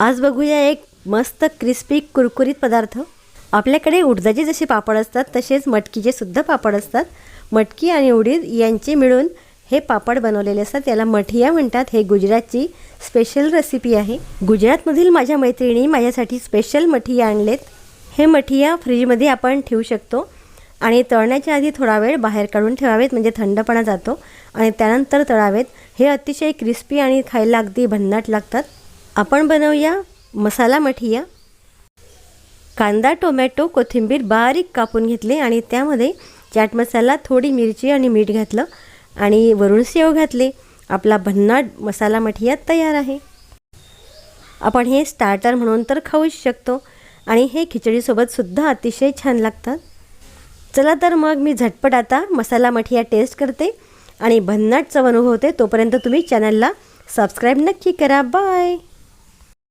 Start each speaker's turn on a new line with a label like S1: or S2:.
S1: आज बघूया एक मस्त क्रिस्पी कुरकुरीत पदार्थ. आपल्याकडे उडदाचे जसे पापड असतात तसेच मटकीचे सुद्धा पापड असतात. मटकी आणि उडीद यांचे मिळून हे पापड बनवलेले असतात. याला मठिया म्हणतात. हे गुजरातची स्पेशल रेसिपी आहे. गुजरातमधील माझ्या मैत्रिणी माझ्यासाठी स्पेशल मठिया आणलेत. हे मठिया फ्रीजमध्ये आपण ठेवू शकतो आणि तळण्याच्या आधी थोडा वेळ बाहेर काढून ठेवावेत म्हणजे थंडपणा जातो. आणि त्यानंतर तळावेत. हे अतिशय क्रिस्पी आणि खायला अगदी भन्नाट लागतात. आपण बनवूया मसाला मठिया. कांदा टोमॅटो कोथिंबीर बारीक कापून घेतले आणि त्यामध्ये चाट मसाला थोडी मिरची आणि मीठ घातलं आणि वरून शेव घातले. आपला भन्नाट मसाला मठिया तयार आहे. आपण हे स्टार्टर म्हणून तर खाऊच शकतो आणि हे खिचडीसोबतसुद्धा अतिशय छान लागतात. चला तर मग मी झटपट आता मसाला मठिया टेस्ट करते आणि भन्नाट चव अनुभवते तोपर्यंत तुम्ही चॅनलला सबस्क्राईब नक्की करा. बाय